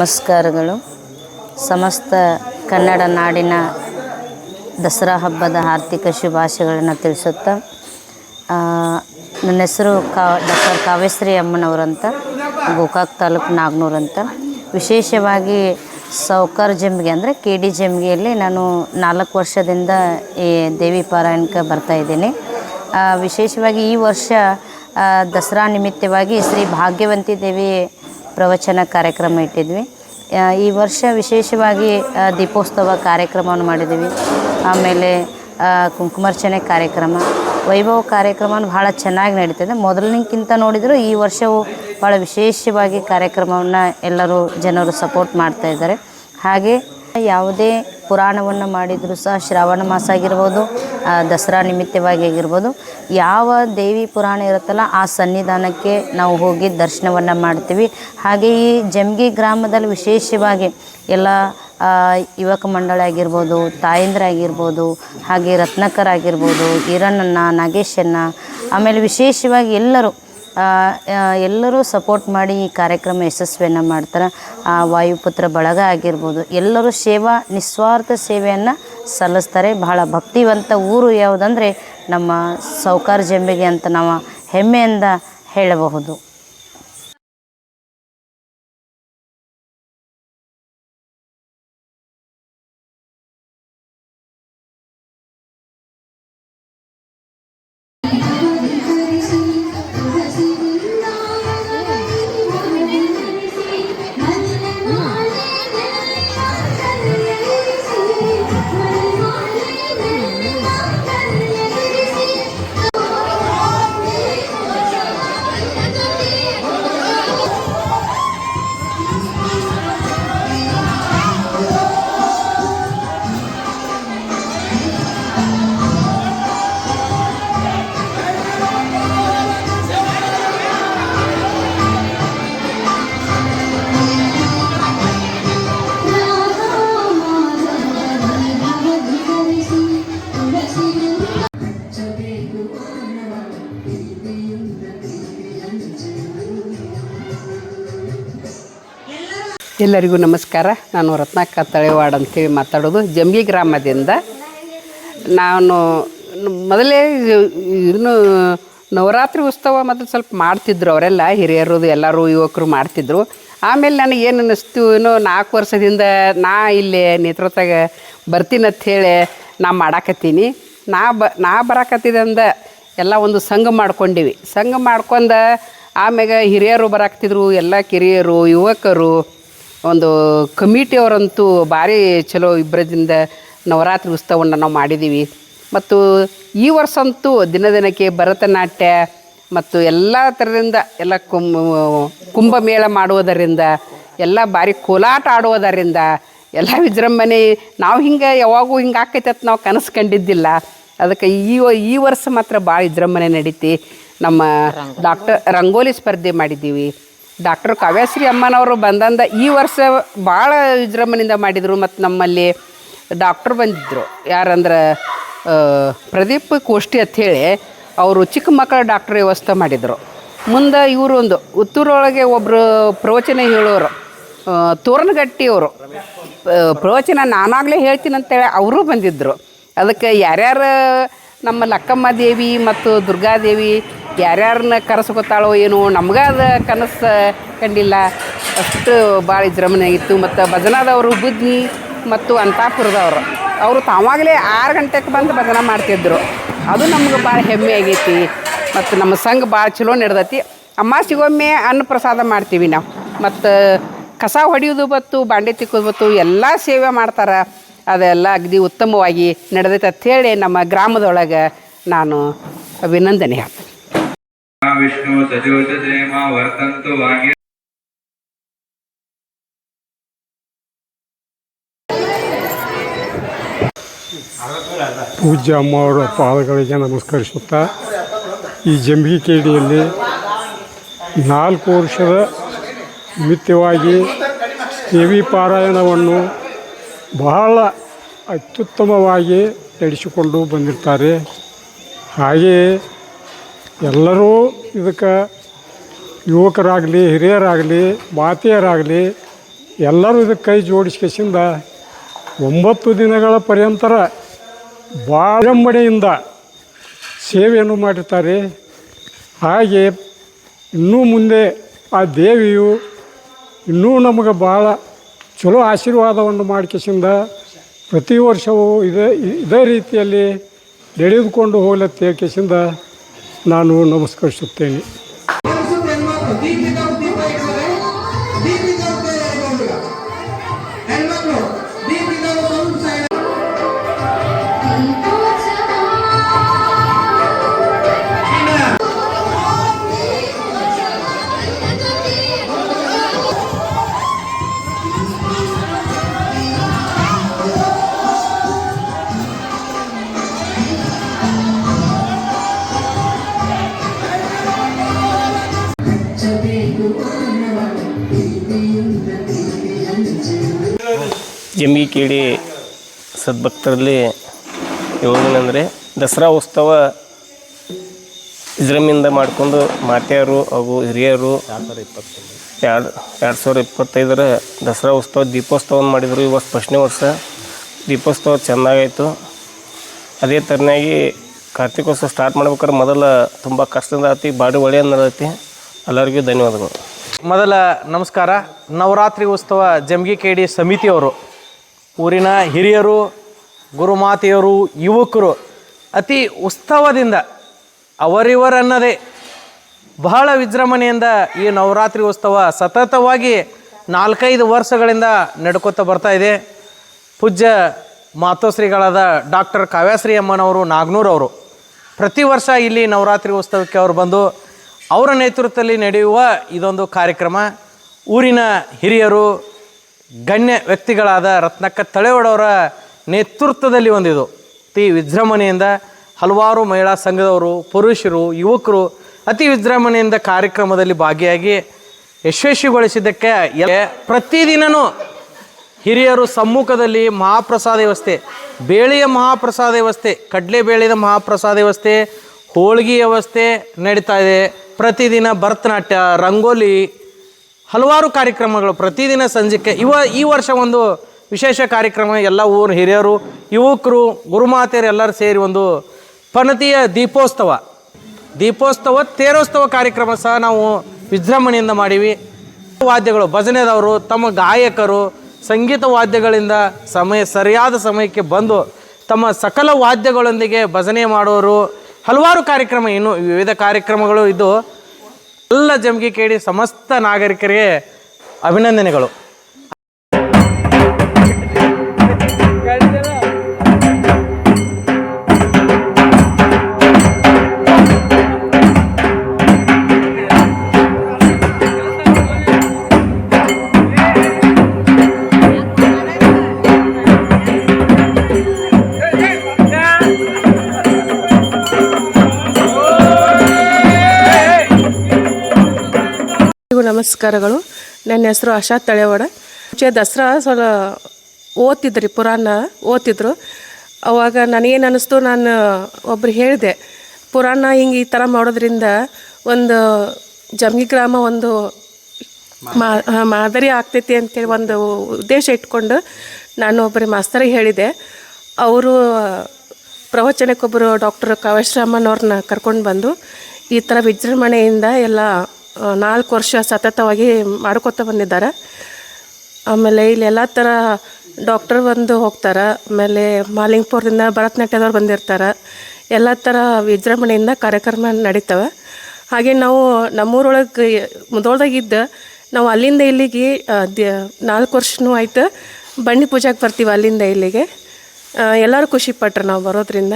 ನಮಸ್ಕಾರಗಳು. ಸಮಸ್ತ ಕನ್ನಡ ನಾಡಿನ ದಸರಾ ಹಬ್ಬದ ಆರ್ಥಿಕ ಶುಭಾಶಯಗಳನ್ನು ತಿಳಿಸುತ್ತಾ ನನ್ನ ಹೆಸರು ಕಾ, ಡಾಕ್ಟರ್ ಕಾವ್ಯಶ್ರೀ ಅಮ್ಮನವರಂತ, ಗೋಕಾಕ್ ತಾಲೂಕು ನಾಗ್ನೂರಂತ. ವಿಶೇಷವಾಗಿ ಸೌಕರ್ ಜಂಬಿಗೆ ಅಂದರೆ ಕೆ ಡಿ ಜಂಬಿಗೆಯಲ್ಲಿ ನಾನು ನಾಲ್ಕು ವರ್ಷದಿಂದ ಈ ದೇವಿ ಪಾರಾಯಣಕ್ಕೆ ಬರ್ತಾ ಇದ್ದೀನಿ. ವಿಶೇಷವಾಗಿ ಈ ವರ್ಷ ದಸರಾ ನಿಮಿತ್ತವಾಗಿ ಶ್ರೀ ಭಾಗ್ಯವಂತಿ ದೇವಿ ಪ್ರವಚನ ಕಾರ್ಯಕ್ರಮ ಇಟ್ಟಿದ್ವಿ. ಈ ವರ್ಷ ವಿಶೇಷವಾಗಿ ದೀಪೋತ್ಸವ ಕಾರ್ಯಕ್ರಮವನ್ನು ಮಾಡಿದ್ವಿ ಆಮೇಲೆ ಕುಂಕುಮಾರ್ಚನೆ ಕಾರ್ಯಕ್ರಮ. ವೈಭವ ಕಾರ್ಯಕ್ರಮ ಭಾಳ ಚೆನ್ನಾಗಿ ನಡೀತದೆ. ಮೊದಲನಿಗಿಂತ ನೋಡಿದರೂ ಈ ವರ್ಷವು ಭಾಳ ವಿಶೇಷವಾಗಿ ಕಾರ್ಯಕ್ರಮವನ್ನು ಎಲ್ಲರೂ ಜನರು ಸಪೋರ್ಟ್ ಮಾಡ್ತಾ ಇದ್ದಾರೆ. ಹಾಗೆ, ಯಾವುದೇ ಪುರಾಣವನ್ನು ಮಾಡಿದರೂ ಸಹ ಶ್ರಾವಣ ಮಾಸ ಆಗಿರ್ಬೋದು ದಸರಾ ನಿಮಿತ್ತವಾಗಿ ಆಗಿರ್ಬೋದು, ಯಾವ ದೇವಿ ಪುರಾಣ ಇರುತ್ತಲ್ಲ ಆ ಸನ್ನಿಧಾನಕ್ಕೆ ನಾವು ಹೋಗಿ ದರ್ಶನವನ್ನು ಮಾಡ್ತೀವಿ. ಹಾಗೆ ಈ ಜಮ್ಗಿ ಗ್ರಾಮದಲ್ಲಿ ವಿಶೇಷವಾಗಿ ಎಲ್ಲ ಯುವಕ ಮಂಡಳ ಆಗಿರ್ಬೋದು, ತಾಯಂದ್ರ ಆಗಿರ್ಬೋದು, ಹಾಗೆ ರತ್ನಾಕರ್ ಆಗಿರ್ಬೋದು ಈರಣ್ಣನ ನಾಗೇಶನ್ನ ಆಮೇಲೆ ವಿಶೇಷವಾಗಿ ಎಲ್ಲರೂ ಎಲ್ಲರೂ ಸಪೋರ್ಟ್ ಮಾಡಿ ಈ ಕಾರ್ಯಕ್ರಮ ಯಶಸ್ವಿಯನ್ನು ಮಾಡ್ತಾರೆ. ಆ, ವಾಯುಪುತ್ರ ಬಳಗ ಆಗಿರ್ಬೋದು. ಎಲ್ಲರೂ ಸೇವಾ ನಿಸ್ವಾರ್ಥ ಸೇವೆಯನ್ನು ಸಲ್ಲಿಸ್ತಾರೆ. ಬಹಳ ಭಕ್ತಿವಂತ ಊರು ಯಾವುದಂದರೆ ನಮ್ಮ ಸೌಕಾರ ಜಂಬಿಗೆ ಅಂತ ನಾವು ಹೆಮ್ಮೆಯಿಂದ ಹೇಳಬಹುದು. ಎಲ್ಲರಿಗೂ ನಮಸ್ಕಾರ. ನಾನು ರತ್ನಾಕ ತಳೆವಾಡ್ ಅಂತೇಳಿ ಮಾತಾಡೋದು. ಜಂಬಿ ಗ್ರಾಮದಿಂದ ನಾನು ಮೊದಲೇ ಇನ್ನು ನವರಾತ್ರಿ ಉತ್ಸವ ಮೊದಲು ಸ್ವಲ್ಪ ಮಾಡ್ತಿದ್ರು ಅವರೆಲ್ಲ, ಹಿರಿಯರು, ಎಲ್ಲರೂ ಯುವಕರು ಮಾಡ್ತಿದ್ರು. ಆಮೇಲೆ ನನಗೆ ಏನು ಅನ್ನಿಸ್ತು ಏನೋ ನಾಲ್ಕು ವರ್ಷದಿಂದ ನಾ ಇಲ್ಲಿ ನೇತೃತ್ವದಾಗ ಬರ್ತೀನಿ ಅಂತ ಹೇಳಿ ನಾ ಮಾಡಾಕತ್ತೀನಿ. ನಾ ಬ, ನಾ ಬರಾಕತ್ತಿದಂದ ಎಲ್ಲ ಒಂದು ಸಂಘ ಮಾಡ್ಕೊಂಡಿವಿ. ಸಂಘ ಮಾಡ್ಕೊಂಡ ಆಮ್ಯಾಗ ಹಿರಿಯರು ಬರಾಕ್ತಿದ್ರು ಎಲ್ಲ ಕಿರಿಯರು, ಯುವಕರು ಒಂದು ಕಮಿಟಿಯವರಂತೂ ಭಾರಿ ಚಲೋ ಇಬ್ಬರದಿಂದ ನವರಾತ್ರಿ ಉತ್ಸವವನ್ನು ನಾವು ಮಾಡಿದ್ದೀವಿ ಮತ್ತು ಈ ವರ್ಷ ಅಂತೂ ದಿನ ದಿನಕ್ಕೆ ಭರತನಾಟ್ಯ ಮತ್ತು ಎಲ್ಲ ಥರದಿಂದ ಎಲ್ಲ ಕುಂಭ ಕುಂಭಮೇಳ ಮಾಡುವುದರಿಂದ, ಎಲ್ಲ ಭಾರಿ ಕೋಲಾಟ ಆಡುವುದರಿಂದ, ಎಲ್ಲ ವಿಜೃಂಭಣೆ, ನಾವು ಹಿಂಗೆ ಯಾವಾಗೂ ಹಿಂಗೆ ಆಕೈತೆ ಅಂತ ನಾವು ಕನಸು ಕಂಡಿದ್ದಿಲ್ಲ. ಅದಕ್ಕೆ ಈ ಈ ವರ್ಷ ಮಾತ್ರ ಭಾಳ ವಿಜೃಂಭಣೆ ನಡೀತಿ. ನಮ್ಮ ಡಾಕ್ಟರ್ ರಂಗೋಲಿ ಸ್ಪರ್ಧೆ ಮಾಡಿದ್ದೀವಿ. ಡಾಕ್ಟರ್ ಕಾವ್ಯಶ್ರೀ ಅಮ್ಮನವರು ಬಂದಂದ ಈ ವರ್ಷ ಭಾಳ ವಿಜೃಂಭಣೆಯಿಂದ ಮಾಡಿದರು ಮತ್ತು ನಮ್ಮಲ್ಲಿ ಡಾಕ್ಟ್ರ್ ಬಂದಿದ್ದರು ಯಾರಂದ್ರೆ ಪ್ರದೀಪ್ ಕೋಷ್ಟಿ ಅಂಥೇಳಿ ಅವರು ಚಿಕ್ಕ ಮಕ್ಕಳ ಡಾಕ್ಟ್ರ್ ವ್ಯವಸ್ಥೆ ಮಾಡಿದರು. ಮುಂದೆ ಇವರು ಒಂದು ಉತ್ತೂರೊಳಗೆ ಒಬ್ಬರು ಪ್ರವಚನ ಹೇಳೋರು ತೋರಣಗಟ್ಟಿಯವರು ಪ್ರವಚನ ನಾನಾಗಲೇ ಹೇಳ್ತೀನಿ ಅಂತೇಳಿ ಅವರು ಬಂದಿದ್ದರು ಅದಕ್ಕೆ ಯಾರ್ಯಾರು ನಮ್ಮ ಲಕ್ಕಮ್ಮ ದೇವಿ ಮತ್ತು ದುರ್ಗಾದೇವಿ ಯಾರ್ಯಾರನ್ನ ಕರೆಸ್ಕೊತಾಳೋ ಏನೋ ನಮ್ಗೆ ಅದು ಕನಸು ಕಂಡಿಲ್ಲ. ಅಷ್ಟು ಭಾಳ ವಿಜೃಂಭಣೆ ಆಗಿತ್ತು. ಮತ್ತು ಭಜನಾದವರು ಬುದ್ನಿ ಮತ್ತು ಅಂತಾಪುರದವರು, ಅವರು ತಾವಾಗಲೇ ಆರು ಗಂಟೆಗೆ ಬಂದು ಭಜನ ಮಾಡ್ತಿದ್ದರು ಅದು ನಮ್ಗೆ ಭಾಳ ಹೆಮ್ಮೆ ಆಗೈತಿ. ಮತ್ತು ನಮ್ಮ ಸಂಘ ಭಾಳ ಚಲೋ ನಡೆದೈತಿ. ಅಮಾಸಿಗೊಮ್ಮೆ ಅನ್ನ ಪ್ರಸಾದ ಮಾಡ್ತೀವಿ ನಾವು. ಮತ್ತು ಕಸ ಹೊಡೆಯೋದು ಬತ್ತು, ಬಾಂಡೆ ತಿಕ್ಕೋದು ಬತ್ತು, ಎಲ್ಲ ಸೇವೆ ಮಾಡ್ತಾರೆ. ಅದೆಲ್ಲ ಅಗದಿ ಉತ್ತಮವಾಗಿ ನಡೆದೈತೆ ಅಂಥೇಳಿ ನಮ್ಮ ಗ್ರಾಮದೊಳಗೆ ನಾನು ಅಭಿನಂದನೆ ಹೇಳ್ತೀನಿ. विष्णु सजोजसेमा वर्तन्तु वाङ्गे ಪೂಜ್ಯ ಅಮ್ಮ ಅವರ ಪಾದಗಳಿಗೆ ನಮಸ್ಕರಿಸುತ್ತಾ ಈ ಜಂಬಿ ಕೇಡಿಯಲ್ಲಿ ನಾಲ್ಕು ವರ್ಷದ ನಿಮಿತ್ತವಾಗಿ ದೇವಿ ಪಾರಾಯಣವನ್ನು ಬಹಳ ಅತ್ಯುತ್ತಮವಾಗಿ ನಡೆಸಿಕೊಂಡು ಬಂದಿರ್ತಾರೆ ಹಾಗೆಯೇ ಎಲ್ಲರೂ ಇದಕ್ಕೆ ಯುವಕರಾಗಲಿ, ಹಿರಿಯರಾಗಲಿ ಮಾತೆಯರಾಗಲಿ ಎಲ್ಲರೂ ಇದಕ್ಕೆ ಕೈ ಜೋಡಿಸ್ಕೆಸಿಂದ ಒಂಬತ್ತು ದಿನಗಳ ಪರ್ಯಂತರ ಬಾಳಂಬಡೆಯಿಂದ ಸೇವೆಯನ್ನು ಮಾಡಿರ್ತಾರೆ. ಹಾಗೆ ಇನ್ನೂ ಮುಂದೆ ಆ ದೇವಿಯು ಇನ್ನೂ ನಮಗೆ ಭಾಳ ಚಲೋ ಆಶೀರ್ವಾದವನ್ನು ಮಾಡಿಕೆಸಿಂದ ಪ್ರತಿ ವರ್ಷವೂ ಇದೇ ಇದೇ ರೀತಿಯಲ್ಲಿ ನಡೆದುಕೊಂಡು ಹೋಗ್ಲತ್ತೆ ಕೇಸಿಂದ ನಾನು ನಮಸ್ಕರಿಸುತ್ತೇನೆ. ಜಂಬಿ ಕೇಳಿ ಸದ್ಭಕ್ತರಲ್ಲಿ ಹೇಳೋದೇನೆಂದರೆ ದಸರಾ ಉತ್ಸವ ಇಜ್ರಮಿಂದ ಮಾಡಿಕೊಂಡು ಮಾತೆಯರು ಹಾಗೂ ಹಿರಿಯರು ಎರಡು ಎರಡು ಸಾವಿರ ಇಪ್ಪತ್ತೈದರ ದಸರಾ ಉತ್ಸವ ದೀಪೋತ್ಸವವನ್ನು ಮಾಡಿದರು. ಇವತ್ತು ವರ್ಷ ಫಸ್ಟ್ನೇ ವರ್ಷ ದೀಪೋತ್ಸವ ಚೆನ್ನಾಗಾಯಿತು. ಅದೇ ಥರನಾಗಿ ಕಾರ್ತಿಕೋತ್ಸವ ಸ್ಟಾರ್ಟ್ ಮಾಡ್ಬೇಕಾದ್ರೆ ಮೊದಲ ತುಂಬ ಕಷ್ಟದಿಂದ ಆತಿ ಬಾಡಿ ಒಳ್ಳೆಯ ನಡೆದೈತಿ ಎಲ್ಲರಿಗೂ ಧನ್ಯವಾದಗಳು. ಮೊದಲ ನಮಸ್ಕಾರ. ನವರಾತ್ರಿ ಉತ್ಸವ ಜಮ್ಗಿ ಕೆಡಿ ಸಮಿತಿಯವರು ಊರಿನ ಹಿರಿಯರು, ಗುರುಮಾತೆಯರು, ಯುವಕರು ಅತಿ ಉತ್ಸವದಿಂದ ಅವರಿವರನ್ನದೇ ಬಹಳ ವಿಜೃಂಭಣೆಯಿಂದ ಈ ನವರಾತ್ರಿ ಉತ್ಸವ ಸತತವಾಗಿ ನಾಲ್ಕೈದು ವರ್ಷಗಳಿಂದ ನಡ್ಕೋತಾ ಬರ್ತಾ ಇದೆ. ಪೂಜ್ಯ ಮಾತೋಶ್ರೀಗಳಾದ ಡಾಕ್ಟರ್ ಕಾವ್ಯಾಶ್ರೀ ಅಮ್ಮನವರು ನಾಗ್ನೂರವರು ಪ್ರತಿ ವರ್ಷ ಇಲ್ಲಿ ನವರಾತ್ರಿ ಉತ್ಸವಕ್ಕೆ ಅವರು ಬಂದು ಅವರ ನೇತೃತ್ವದಲ್ಲಿ ನಡೆಯುವ ಇದೊಂದು ಕಾರ್ಯಕ್ರಮ. ಊರಿನ ಹಿರಿಯರು ಗಣ್ಯ ವ್ಯಕ್ತಿಗಳಾದ ರತ್ನಕ್ಕ ತಳೆವಡವರ ನೇತೃತ್ವದಲ್ಲಿ ಒಂದಿದು. ಅತಿ ವಿಜೃಂಭಣೆಯಿಂದ ಹಲವಾರು ಮಹಿಳಾ ಸಂಘದವರು, ಪುರುಷರು, ಯುವಕರು ಅತಿ ವಿಜೃಂಭಣೆಯಿಂದ ಕಾರ್ಯಕ್ರಮದಲ್ಲಿ ಭಾಗಿಯಾಗಿ ಯಶಸ್ವಿಗೊಳಿಸಿದ್ದಕ್ಕೆ ಪ್ರತಿದಿನನೂ ಹಿರಿಯರು ಸಮ್ಮುಖದಲ್ಲಿ ಮಹಾಪ್ರಸಾದ ವ್ಯವಸ್ಥೆ, ಬೇಳೆಯ ಮಹಾಪ್ರಸಾದ ವ್ಯವಸ್ಥೆ, ಕಡಲೆ ಬೇಳೆದ ಮಹಾಪ್ರಸಾದ ವ್ಯವಸ್ಥೆ ಹೋಳಿಗೆ ವ್ಯವಸ್ಥೆ ನಡೀತಾ ಇದೆ. ಪ್ರತಿದಿನ ಭರತನಾಟ್ಯ, ರಂಗೋಲಿ ಹಲವಾರು ಕಾರ್ಯಕ್ರಮಗಳು. ಪ್ರತಿದಿನ ಸಂಜೆಕ್ಕೆ ಇವ ಈ ವರ್ಷ ಒಂದು ವಿಶೇಷ ಕಾರ್ಯಕ್ರಮ, ಎಲ್ಲ ಊರು ಹಿರಿಯರು, ಯುವಕರು, ಗುರುಮಾತೆಯರು ಎಲ್ಲರೂ ಸೇರಿ ಒಂದು ಪನತಿಯ ದೀಪೋತ್ಸವ. ದೀಪೋತ್ಸವ, ತೇರೋತ್ಸವ ಕಾರ್ಯಕ್ರಮ ಸಹ ನಾವು ವಿಜೃಂಭಣೆಯಿಂದ ಮಾಡೀವಿ. ವಾದ್ಯಗಳು, ಭಜನೆದವರು, ತಮ್ಮ ಗಾಯಕರು, ಸಂಗೀತ ವಾದ್ಯಗಳಿಂದ ಸಮಯ, ಸರಿಯಾದ ಸಮಯಕ್ಕೆ ಬಂದು ತಮ್ಮ ಸಕಲ ವಾದ್ಯಗಳೊಂದಿಗೆ ಭಜನೆ ಮಾಡೋರು. ಹಲವಾರು ಕಾರ್ಯಕ್ರಮ, ಇನ್ನು ವಿವಿಧ ಕಾರ್ಯಕ್ರಮಗಳು ಇದ್ದು ಎಲ್ಲ ಜಮಗಿ ಕೇಳಿ ಸಮಸ್ತ ನಾಗರಿಕರಿಗೆ ಅಭಿನಂದನೆಗಳು. ನಮಸ್ಕಾರಗಳು. ನನ್ನ ಹೆಸರು ಆಶಾ ತಳೆವಾಡ. ಮುಂಚೆ ದಸರಾ ಸ್ವಲ್ಪ ಓದ್ತಿದ್ರಿ, ಪುರಾಣ ಓದ್ತಿದ್ರು. ಅವಾಗ ನನಗೇನು ಅನ್ನಿಸ್ತು ನಾನು ಒಬ್ರು ಹೇಳಿದೆ, ಪುರಾಣ ಹಿಂಗೆ ಈ ಥರ ಮಾಡೋದ್ರಿಂದ ಒಂದು ಜಮ್ಗಿ ಗ್ರಾಮ ಒಂದು ಮಾ ಮಾದರಿ ಆಗ್ತೈತಿ ಅಂತೇಳಿ ಒಂದು ಉದ್ದೇಶ ಇಟ್ಕೊಂಡು ನಾನು ಒಬ್ಬರಿಗೆ ಮಾಸ್ತರಿಗೆ ಹೇಳಿದೆ. ಅವರು ಪ್ರವಚನಕ್ಕೊಬ್ಬರು ಡಾಕ್ಟರ್ ಕಾವೇಶ್ರಾಮನವ್ರನ್ನ ಕರ್ಕೊಂಡು ಬಂದು ಈ ಥರ ವಿಜೃಂಭಣೆಯಿಂದ ಎಲ್ಲ ನಾಲ್ಕು ವರ್ಷ ಸತತವಾಗಿ ಮಾಡ್ಕೊತ ಬಂದಿದ್ದಾರೆ. ಆಮೇಲೆ ಇಲ್ಲಿ ಎಲ್ಲ ಥರ ಡಾಕ್ಟರ್ ಬಂದು ಹೋಗ್ತಾರೆ. ಆಮೇಲೆ ಮಾಲಿಂಗ್ಪುರದಿಂದ ಭರತನಾಟ್ಯದವ್ರು ಬಂದಿರ್ತಾರೆ. ಎಲ್ಲ ಥರ ವಿಜೃಂಭಣೆಯಿಂದ ಕಾರ್ಯಕ್ರಮ ನಡೀತವೆ. ಹಾಗೆ ನಾವು ನಮ್ಮೂರೊಳಗೆ ಮುದೋಳ್ದಾಗಿದ್ದ ನಾವು ಅಲ್ಲಿಂದ ಇಲ್ಲಿಗೆ ನಾಲ್ಕು ವರ್ಷನೂ ಆಯ್ತು. ಬನ್ನಿ ಪೂಜೆಗೆ ಬರ್ತೀವಿ ಅಲ್ಲಿಂದ ಇಲ್ಲಿಗೆ. ಎಲ್ಲರೂ ಖುಷಿ ಪಟ್ರು ನಾವು ಬರೋದ್ರಿಂದ.